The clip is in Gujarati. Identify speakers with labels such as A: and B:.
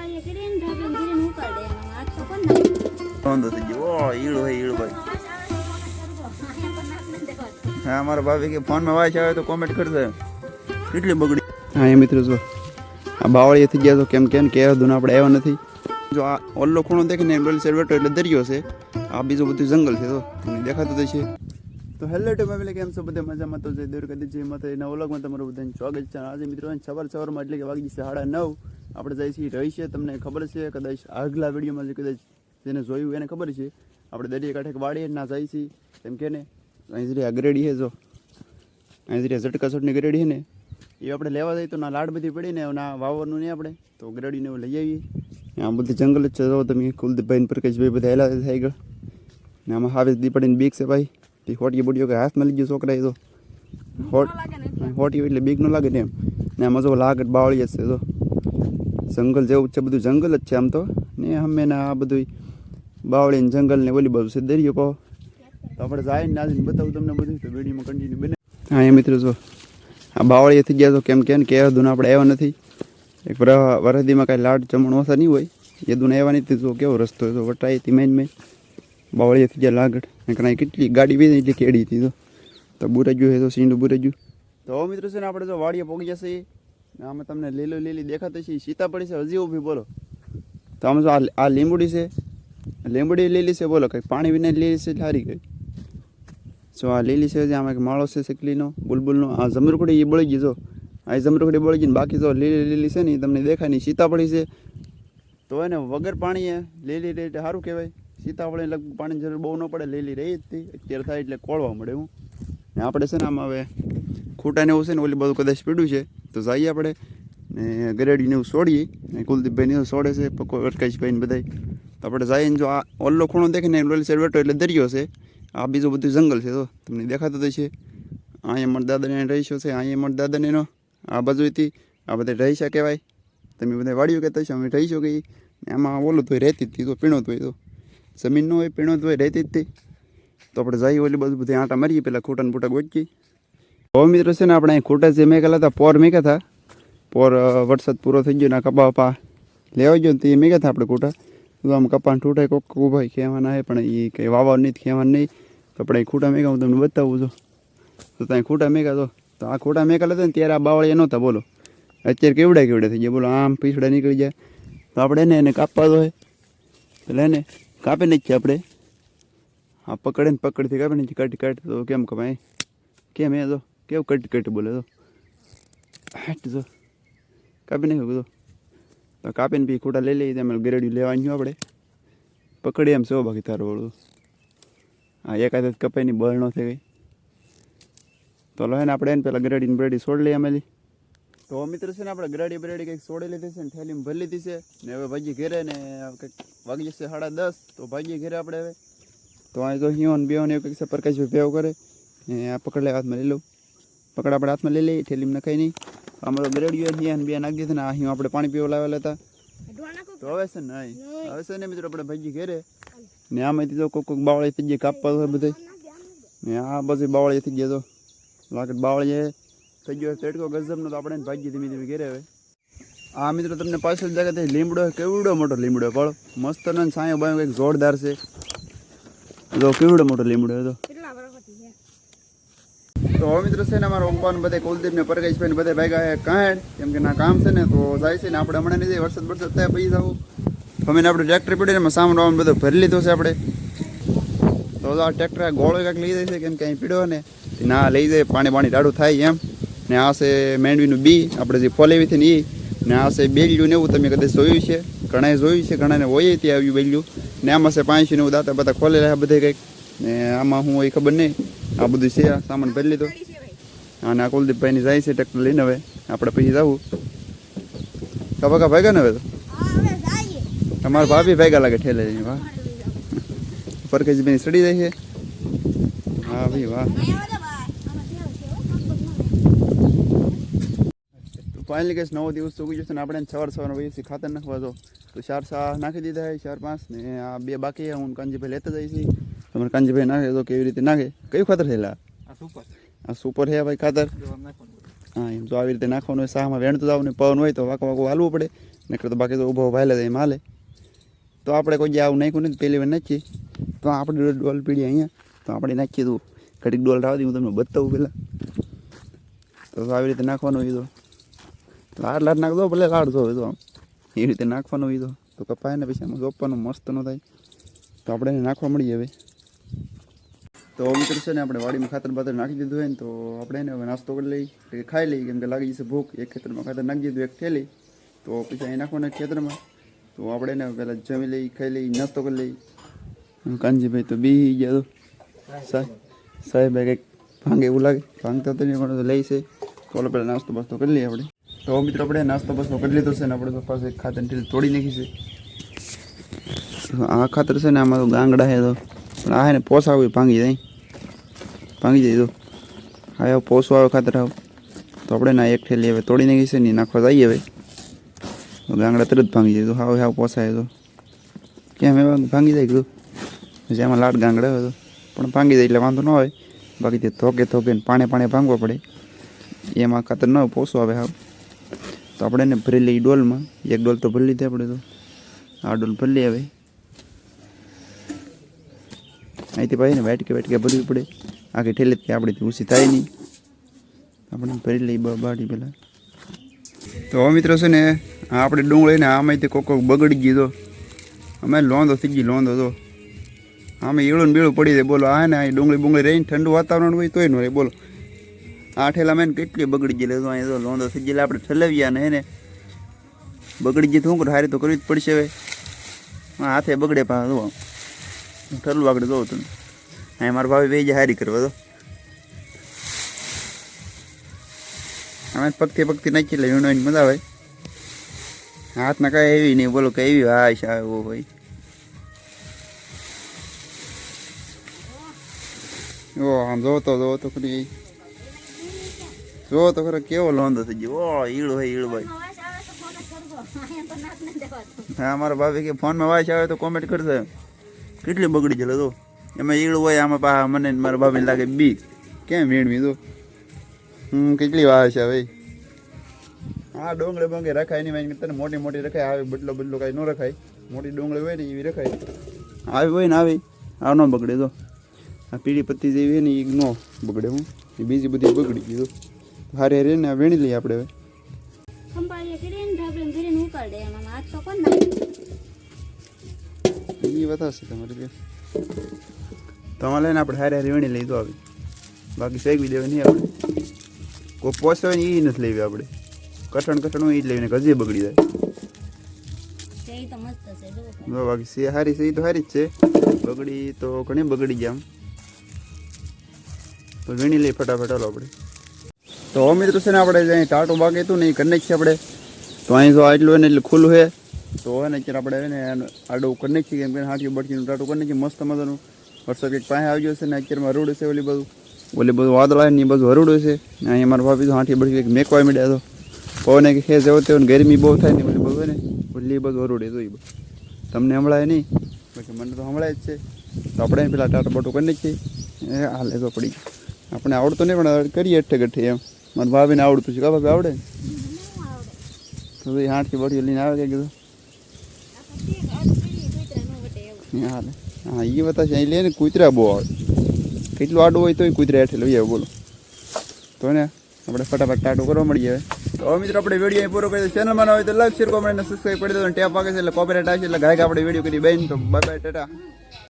A: વાળીએ કરીને ઢાબે કરીને ઉકાળે એનો હાથ તો કોણ
B: વાંધો થઈ ગયો. ઓ ઈળું હોય ઈળું ભાઈ. હા અમારા ભાભી કે ફોનમાં વાંચ આવે તો કોમેન્ટ કરશે કેટલી બગડી. હા એ મિત્રો જો આ બાવળીએ થઈ ગયા તો કેમ કેમ કે ધૂન આપણે આવ્યા નથી. જો આ ઓલ્લો ખૂણો ડોલી સેરવેટો એટલે દરિયો છે. આ બીજું બધું જંગલ છે તો તમને દેખાતું તો છે. તો હેલો ટુ ફેમિલી કેમ છો? બધા મજામાં તો જય દુર્ગા જય માતા એના ઓલગમાં તમારું બધાને સ્વાગત છે. આજે મિત્રો સવાર સવારમાં એટલે કે વાગી જશે સાડા નવ. આપણે જાય છીએ રહી છે. તમને ખબર છે કદાચ આગલા વિડીયોમાં જે કદાચ જેને જોયું એને ખબર છે. આપણે દરિયા કાંઠે વાડીએ ના જાય છીએ. કેમ કે ને? અહીં જરી આ ગરેડી છે જો અહીં જરી ઝટકા છોટની ગરેડી છે ને એ આપણે લેવા જઈએ તો ના લાડ બધી પડી ને ના વાવવાનું નહીં આપણે. તો ગ્રેડીને એવું લઈ આવીએ. આ બધું જંગલ જ છે જો તમે કુલદીપભાઈ પ્રકાશભાઈ બધા હેલા થઈ ગયા. ને આમાં હાવે દીપડીને બીક છે ભાઈ. તે હોટી બોટીઓ કે હાથમાં મળી ગયો છોકરા એ તો હોટ હોટી એટલે. બીક ન લાગે ને એમ. ને આમાં જો લાગત બાવળી જ છે તો જંગલ જેવું છે, બધું જંગલ જ છે આમ તો. ને અમે ને આ બધું બાવળી ને જંગલ ને ઓલી બાજુ છે, દરિયો કહો. તો આપણે જાય ને આજે બતાવું તમને બધું, તો વિડીયોમાં કન્ટિન્યુ બને. હા, એ મિત્રો જો, આ બાવળીએ થઈ ગયા તો કેમ કે ને કે દૂન આપણે આવ્યા નથી. એક વરદીમાં કાંઈ લાડ જમણ ઓછા નહીં હોય. એ દૂન આવ્યા નથી, તો કેવો રસ્તો હતો વટાઈ હતી મેન મેન. બાવળીએ થઈ ગયા લાગડ. કારણ કેટલી ગાડી બી એટલી કેડી હતી તો બુરાજ્યું છે, તો સીંડું બુરાજ્યું. તો હવે મિત્રો છે ને, આપણે જો વાડીએ પોગી જશે આમાં તમને લીલું લીલી દેખાતી છે સીતાપડી છે, હજી ઊભી, બોલો. તો આમાં જો આ લીંબુડી છે, લીંબડી લીલી છે, બોલો કંઈક પાણી વિના લીલી છે હારી ગઈ. જો આ લીલી છે જે આમાં એક માળો છે શેકલીનો બુલબુલનો, આ જમરૂકડી એ બળી ગઈ, જો. આ એ જમરૂકડી બળી ગઈ ને બાકી જો લીલી લીલી છે ને એ તમને દેખાય નહીં સીતાપડી છે. તો એને વગર પાણીએ લીલી રહી સારું કહેવાય. સીતાફળી લગભગ પાણીની જરૂર બહુ ન પડે, લીલી રહી જ હતી. અત્યારે થાય એટલે કોળવા મળે હું ને આપણે છે ને આમાં હવે ખૂટાને એવું છે ને ઓલી બધું કદાચ પીડ્યું છે, તો જઈએ આપણે. ને ગરેડીને એવું છોડીએ ને કુલદીપભાઈને એવું છોડે છે, પકો અટકાશભાઈ ને બધાય. તો આપણે જઈએ જો આ ઓલ્લો ખૂણો દેખે ઓલી સાઈડ વેટો એટલે દરિયો છે. આ બીજું બધું જંગલ છે તો તમને દેખાતું તો છે. અહીંયા મારા દાદાને રહીશો છે, અહીંયા મારા દાદાને એનો આ બાજુથી આ બધા રહીશા કહેવાય. તમે બધા વાડીઓ કહેતા છો અમે રહીશો કે એમાં ઓલું તો રહેતી જ હતી તો પીણો તો તો જમીન ન હોય, પીણો તો હોય રહેતી જ હતી. તો આપણે જઈએ ઓલી બધું બધી આંટા મારીએ, પેલા ખોટાને બોટા ગોચીએ ગોચી હવે મિત્રો છે ને આપણે અહીં ખોટા જે મેઘેલા હતા, પોર મેઘા હતા. પોર વરસાદ પૂરો થઈ ગયો ને કપા વપા લેવા ગયો ને તે મેઘા હતા આપણે ખોટા. તો આમ કપાન ઠૂટાય કોક ઉભાઈ ખેવાના હે, પણ એ કંઈ વાવા નહીં ખેવાનું નહીં. તો આપણે ખોટા મેઘા હું તમને બતાવું છું. તો ત્યાં ખોટા મેઘા તો તો આ ખોટા મેઘા હતા ને ત્યારે આ બાવળીયા નહોતા, બોલો. અત્યારે કેવડા કેવડા થઈ ગયા, બોલો, આમ પીછડા નીકળી જાય તો આપણે એને એને કાપવા તો હોય એટલે એને કાપી નાખીએ આપણે. હા પકડે ને પકડથી કાપી નાખીએ, કાઢી, કાઢ. તો કેમ કપાય? કેમ એ તો? કેવું કટ કટ બોલે તો? હટ તો કાપી નાખ્યું બધું. તો કાપીને પછી ખોટા લઈ લઈએ તમે ગરેડ્યું લેવાની આપણે? પકડી એમ સો બાકી તારું વળું હા એકાદ જ કપાઈની બળ ન થઈ ગઈ તો લો ને આપણે એને પેલા ગરેડીને બ્રેડી છોડી લઈએ અમેલી તો મિત્ર છે ને આપણે ગ્રેડી બ્રેડી કંઈક છોડી લીધી છે ને થેલીમાં ભરી લીધી છે. ને હવે ભાજી ઘેરે ને કંઈક વાગી જશે સાડા દસ, તો ભાજી ઘેરે આપણે હવે. તો અહીં તો હિયોન ને એવું કંઈક છે પ્રકાશભાઈ ભેવ કરે. ને આ પકડ લેવા હાથમાં લઈ લઉં. પકડ આપણે હાથમાં લઈ લઈએ, થેલીમાં નખાઈ નહીં. અમારો તો અહીંયા બે નાખી દીધી ને અહીંયા આપણે પાણી પીવા લાવેલા હતા. તો હવે છે ને હવે છે ને મિત્રો આપણે ભાજી ઘેરે, ને આમાંથી તો કોઈક કોઈક બાવળી થઈ ગયા, કાપવા હોય બધે. ને આ બધી બાવળી થઈ ગયા તો, લાકડ બાવળી થઈ ગયો તેડકો ગજબનો, તો આપણે ભાગી ધીમે ધીમે ઘેરે હવે. આ મિત્રો તમને પાછળ જગ્યા લીમડો કેવડો મોટો લીમડો પણ મસ્ત ને સાયો બાયો કંઈક જોરદાર છે. જો કેવડો મોટો લીમડો હતો? તો હવે છે ને અમારા પપ્પા ને બધા કુલદીપ ને પરગેશભાઈ ને બધા ભેગા હે કાંડ કેમ કે ના કામ છે ને, તો જાય છે ને આપણે હમણાં નહીં વરસાદ વરસાદ થાય પછી જવું અમે આપણે ટ્રેક્ટર પડીને એમાં સામાન વામાન બધો ભરી લીધો છે આપણે. તો આ ટ્રેક્ટર ગોળો કાંઈક લઈ જાય છે, કેમ કે અહીં પીડો ને ના લઈ જાય, પાણી પાણી ડાડું થાય એમ. ને આ છે મેંડવીનું બી, આપણે જે ફોલેવી હતી ને એ ને આ છે બેલ્યું ને એવું તમે કદાચ જોયું છે, ઘણાએ જોયું છે, ઘણાને હોય ત્યાં આવ્યું બેલ્યું. ને આમાં છે પાંચી ને એવું દાંતા બધા ખોલેલા બધે કંઈક. ને આમાં હું એ ખબર નહીં. આ બધું છે સામાન ભરી લીધો. અને આ કુલદીપભાઈની જાય છે ટ્રેક્ટર લઈને હવે. આપણે પછી જવું. કપા કા ભાગ્યા ને હવે તો? તમારા ભાભી ભાગ્યા લાગે ઠેલે વાહ. પરકેશભાઈ સડી જાય છે. હા ભાઈ, વાહ. ફાઇનલી કહીશ, નવો દિવસ ઉગી જશે ને આપણે સવાર સવાર વહીથી ખાતર નાખવા તો. ચાર સા નાખી દીધા છે, ચાર પાંચ ને આ બે બાકી હું કાનજીભાઈ લેતા જઈશ. તમારે કાંજીભાઈ નાખે તો કેવી રીતે નાખે? કયું ખાતર થયેલા
C: આ સુપર.
B: આ સુપર છે ભાઈ ખાતર?
C: જો
B: હા એમ તો આવી રીતે નાખવાનું હોય શાહમાં વેણતું જવાનું પવન હોય તો વાંકો વાંકો હાલવું પડે. નકર તો બાકી તો ઊભો ભાઈ લે એમ હાલે. તો આપણે કોઈ જે આવું નાખ્યું નથી પહેલી વાર નાખીએ. તો આપણે ડોલ પીડી અહીંયા. તો આપણે નાખીએ તો ઘડીક ડોલ રાવતી હું તમને બતાવું પહેલાં તો આવી રીતે નાખવાનું હોય તો. લાડ લાડ નાખ દો ભલે લાડ દો તો આમ. એવી રીતે નાખવાનું હોય તો. તો કપાય ને પછી આમાં જોપવાનું મસ્ત ન થાય. તો આપણે એને નાખવા મળીએ હવે. તો મિત્ર છે ને આપણે વાડીમાં ખાતર બાતર નાખી દીધું હોય ને તો આપણે એને હવે નાસ્તો કરી લઈ ખાઈ લઈએ, કેમ કે લાગી જશે ભૂખ. એક ખેતરમાં ખાતર નાખી દીધું, એક ઠેલી તો પછી અહીં નાખવાના ખેતરમાં. તો આપણે એને પહેલાં જમી લઈ ખાઈ લઈ નાસ્તો કરી લઈ કાનજીભાઈ તો બી ગયા તો. સાહેબ કંઈક ભાંગે એવું લાગે. ભાંગતા તો નહીં, પણ લઈ છે. તો ઓલો પહેલાં નાસ્તો બાસ્તો કરી લઈએ આપણે. તો મિત્રો, આપણે નાસ્તો બાસ્તો કરી લીધો છે ને આપણે તો પાસે ખાતર ઠેલી તોડી નાખી છે. આ ખાતર છે ને તો ગાંગડા છે તો. પણ આ ને પોસાવું ભાંગી જાય. ભાંગી જાય તો. હા હવે પોસું આવે ખાતર આવ. તો આપણે ના એક ઠેલી હવે તોડી નાખી ને નાખવા જઈએ હવે. ગાંગડા તરત ભાંગી જાય તો હાવ હાવ પોસાય તો. કેમ એવા ભાંગી જાય કીધું? પછી લાટ ગાંગડા હોય તો. પણ ભાંગી જાય એટલે વાંધો ન હોય બાકી તે ધોકે ધોકે પાણે પાણે ભાંગવો પડે. એમાં ખાતર ન પોસો આવે હાવ. તો આપણે એને ભરી લઈએ ડોલમાં. એક ડોલ તો ભરી લીધી આપણે તો. આ ડોલ ભરી હવે. અહીંથી ભાઈ ને વાટકે વાટકે ભરવી પડે. આખી ઠેલેથી કે આપણે ઊંચી થાય નહીં. આપણે ભરી લઈ બ- બાટી પહેલાં. તો હવે મિત્રો છે ને આપણે ડુંગળી ને આમાંથી કોક કોક બગડી ગયો અમે લોંધો થઈ ગઈ લોંધો તો. આમે ઈળું ને બીળું પડી જાય. બોલો, આ ને આ ડુંગળી બુંગળી રહીને ઠંડુ વાતાવરણ હોય તોય ન રહે. બોલો. આ ઠેલામાં એને કેટલી બગડી ગયેલી તો અહીંયા તો લોંધો થઈ ગયેલા. આપણે ઠલવ્યા ને એને બગડી ગઈ તો શું હારી તો કરવી જ પડશે હવે. હાથે બગડે પા ઠરલું આગળ જોઉં તમે અહીં મારા ભાવે બે જ હારી કરવા તો અમે પગથી પગથી નાખી એટલે વીણો એને મજા આવે. હાથમાં કાંઈ એવી નહીં બોલો કે એવી હાશ આવે ભાઈ ઓ આમ જોતો જોતો ખરી. જો તો ખરો કેવો લોંધો થઈ ગયો. ઓ ઈળો ભાઈ ઈળો ભાઈ. હા મારા ભાભી કે ફોનમાં વાંચ આવે તો કોમેન્ટ કરશે કેટલી બગડી ગયેલો તો. એમાં ઈળું હોય આમાં પા મને મારા ભાભીને લાગે બી કેમ વીણવી તો? હમ કેટલી વાર છે ભાઈ હા ડોંગળે બોંગળી રખાય નહીં વાંચી તને મોટી મોટી રખાય આવે બદલો બદલો કાંઈ ન રખાય. મોટી ડોંગળી હોય ને એવી રખાય. આવી હોય ને આવી આ ન બગડે તો. આ પીળી પત્તી જેવી હોય ને એ ન બગડે હું. એ બીજી બધી બગડી ગયું હારે હારે ને આ વીણી લઈએ આપણે હવે. એ બતાવશે તમારે કે તમારે લઈને આપણે હારે હારી વણી લઈ દો આવી. બાકી શેકવી દેવા નહીં આપણે. કોઈ પોસે હોય ને એ નથી લેવી આપણે. કઠણ કઠણ હોય એ જ લેવીને ગજે બગડી જાય.
A: તે ઈ તો મસ્ત છે જો
B: જો બાકી સે હારી છે એ તો હારી જ છે. બગડી તો ઘણી બગડી ગયા આમ. તો વીણી લઈ ફટાફટ હાલો આપણે. તો મિત્રો છે ને આપણે જે ટાટો ટાટું બાકી હતું ને એ કરી નાખીએ આપણે. તો અહીં જો આટલું હોય ને એટલે ખુલ્લું છે. તો હવે ને અત્યારે આપણે ને આડું કરી નાખીએ કેમ કે હાથી બટકીનું ટાટું કરી નાખીએ મસ્ત મજાનું. વરસાદ કંઈક પાસે આવી ગયો છે ને અત્યારમાં હરુડ છે ઓલી બધું ઓલી બધું વાદળા ને એ બધું હરુડ છે. ને અહીંયા મારા ભાભી તો હાથી બટકી કંઈક મેકવા મળ્યા તો પવને કે ખેસ એવો તેવો ગરમી બહુ થાય ને ઓલી બધું ને ઓલી એ બધું હરુડે તો એ બધું તમને હમણાં નહીં બાકી મને તો હમણાં જ છે. તો આપણે પેલા ટાટા બોટું કરી નાખીએ. એ હાલે તો પડી. આપણે આવડતું નહીં પણ કરીએ અઠે ગઠ્ઠે એમ. મારા ભાભીને આવડતું છે. કા ભાભી આવડે? તો ભાઈ હાથથી બળી લઈને આવે કે કીધું? એ હા એ બતાવશે અહીં લે ને કૂતરા બહુ આવે. કેટલું આડું હોય તોય કૂતરા હેઠે લઈ આવે, બોલો. તો ને, આપણે ફટાફટ ટાટો કરવા મળીએ તો હવે મિત્રો, આપણે વીડિયો પૂરો કરી ચેનલમાં હોય તો લાઈક શેર કોમેન્ટ અને સબસ્ક્રાઈબ કરી દો ટેપ વાગે છે એટલે કોપરેટ આવશે એટલે ગાયક આપણે વીડિયો કરી બેન તો બાય બાય ટાટા.